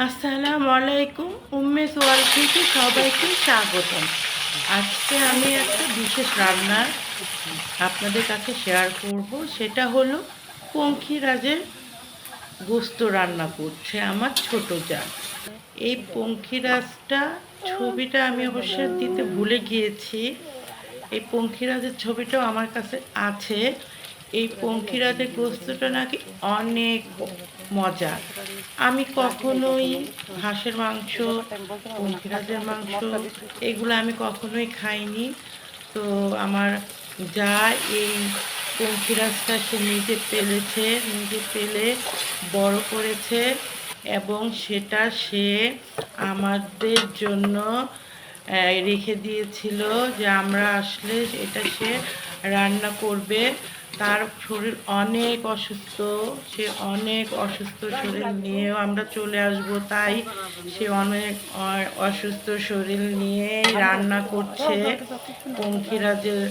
আসসালামু আলাইকুম, উম্মে সোয়াল থেকে সবাইকে স্বাগতম। আজকে আমি একটা বিশেষ রান্না আপনাদের কাছে শেয়ার করব। সেটা হলো পঙ্খিরাজের গোস্ত রান্না করছে আমার ছোট যা। এই পঙ্খিরাজটা ছবিটা আমি অবশ্য দিতে ভুলে গিয়েছি। এই পঙ্খিরাজের ছবিটাও আমার কাছে আছে। এই পঙ্খিরাজের গোস্তটা নাকি অনেক মজা। আমি কখনোই হাঁসের মাংস, পঙ্খিরাজের মাংস এগুলো আমি কখনোই খাইনি। তো আমার যা এই পঙ্খিরাজটা সে নিজে পেলেছে, নিজে পেলে বড় করেছে এবং সেটা সে আমাদের জন্য রেখে দিয়েছিল যে আমরা আসলে এটা সে রান্না করবে। তার শরীর অনেক অসুস্থ, সে অনেক অসুস্থ শরীর নিয়েও আমরা চলে আসব, তাই সে অনেক অসুস্থ শরীর নিয়ে রান্না করছে। পঙ্খিরাজের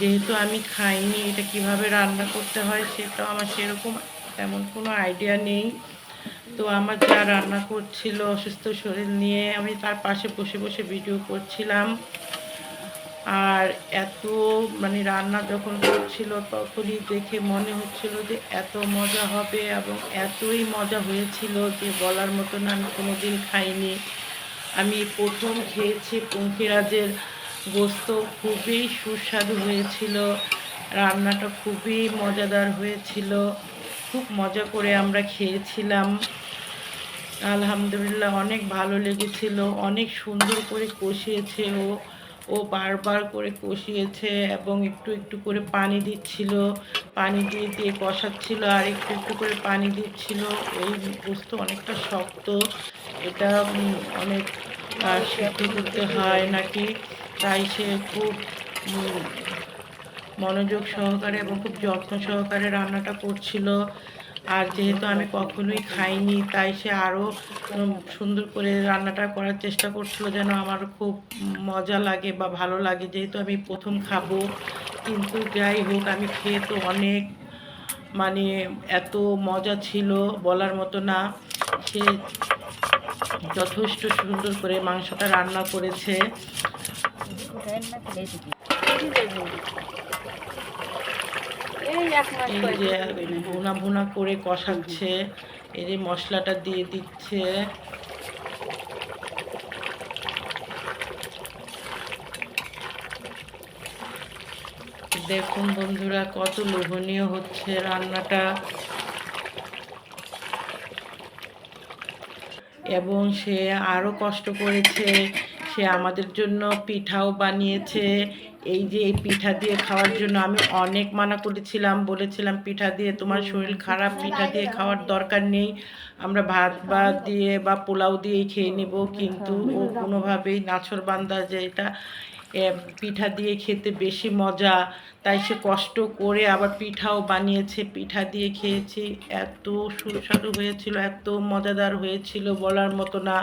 যেহেতু আমি খাইনি, এটা কীভাবে রান্না করতে হয় সেটাও আমার সেরকম তেমন কোনো আইডিয়া নেই। তো আমার যা রান্না করছিল অসুস্থ শরীর নিয়ে আমি তার পাশে বসে বসে ভিডিও করছিলাম। আর এত মানে রান্না যখন করছিল তখনই দেখে মনে হচ্ছিল যে এত মজা হবে এবং এতই মজা হয়েছিল যে বলার মতো না আমি কোনোদিন খাইনি। আমি প্রথম খেয়েছি পঙ্খিরাজের গোস্ত, খুবই সুস্বাদু হয়েছিল। রান্নাটা খুবই মজাদার হয়েছিল। খুব মজা করে আমরা খেয়েছিলাম। আলহামদুলিল্লাহ অনেক ভালো লেগেছিল, অনেক সুন্দর করে কষিয়েছে ও। ও বারবার করে কষিয়েছে এবং একটু একটু করে পানি দিচ্ছিল। পানি দিয়ে দিয়ে কষাচ্ছিল আর একটু একটু করে পানি দিচ্ছিল। এই বস্তু অনেকটা শক্ত। এটা অনেক সিদ্ধ করতে হয় নাকি? তাই সে খুব মনোযোগ সহকারে এবং খুব যত্ন সহকারে রান্নাটা করছিল। আর যেহেতু আমি কখনোই খাইনি, তাই সে আরও সুন্দর করে রান্নাটা করার চেষ্টা করছিল যেন আমার খুব মজা লাগে বা ভালো লাগে। যেহেতু আমি প্রথম খাব, কিন্তু যাই হোক, আমি খেয়ে তো অনেক মানে এত মজা ছিল বলার মতো না। সে যথেষ্ট সুন্দর করে মাংসটা রান্না করেছে। এই যে ভুনা ভুনা করে কষাচ্ছে এই যে মশলাটা দিয়ে দিচ্ছে। দেখুন বন্ধুরা কত লোভনীয় হচ্ছে রান্নাটা। এবং সে আরও কষ্ট করেছে। সে আমাদের জন্য পিঠাও বানিয়েছে। এই যে এই পিঠা দিয়ে খাওয়ার জন্য আমি অনেক মানা করেছিলাম, বলেছিলাম, পিঠা দিয়ে তোমার শরীর খারাপ, পিঠা দিয়ে খাওয়ার দরকার নেই। আমরা ভাত বা দিয়ে বা পোলাও দিয়েই খেয়ে নেব। কিন্তু ও কোনোভাবেই নাছর বান্দা যে এটা পিঠা দিয়ে খেতে বেশি মজা। তাই সে কষ্ট করে আবার পিঠাও বানিয়েছে। পিঠা দিয়ে খেয়েছি। এত সুস্বাদু হয়েছিল, এত মজাদার হয়েছিল বলার মতো না।